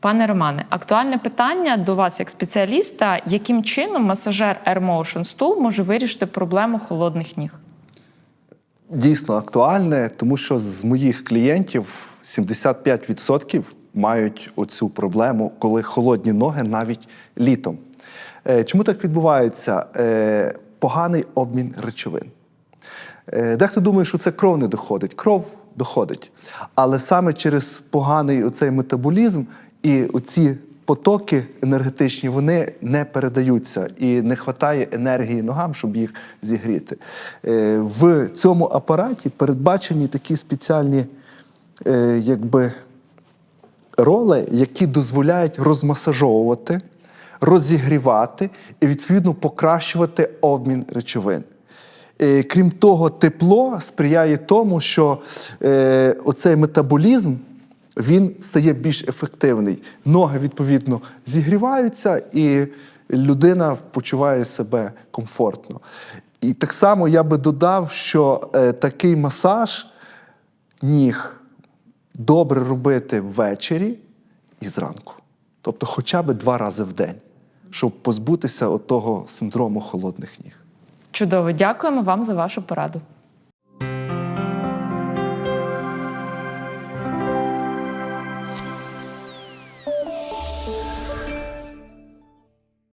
Пане Романе, актуальне питання до вас як спеціаліста: яким чином масажер Air Motion Stool може вирішити проблему холодних ніг? Дійсно актуальне, тому що з моїх клієнтів 75% мають оцю проблему, коли холодні ноги навіть літом. Е, Чому так відбувається? Е, Поганий обмін речовин. Е, Дехто думає, що це кров не доходить. Кров доходить. Але саме через поганий оцей метаболізм і оці потоки енергетичні вони не передаються і не вистачає енергії ногам, щоб їх зігріти. Е, В цьому апараті передбачені такі спеціальні е, якби, роли, які дозволяють розмасажовувати, розігрівати і відповідно покращувати обмін речовин. Е, Крім того, тепло сприяє тому, що оцей метаболізм він стає більш ефективний. Ноги, відповідно, зігріваються, і людина почуває себе комфортно. І так само я би додав, що е, такий масаж ніг добре робити ввечері і зранку. Тобто хоча б два рази в день, щоб позбутися от того синдрому холодних ніг. Чудово, дякуємо вам за вашу пораду.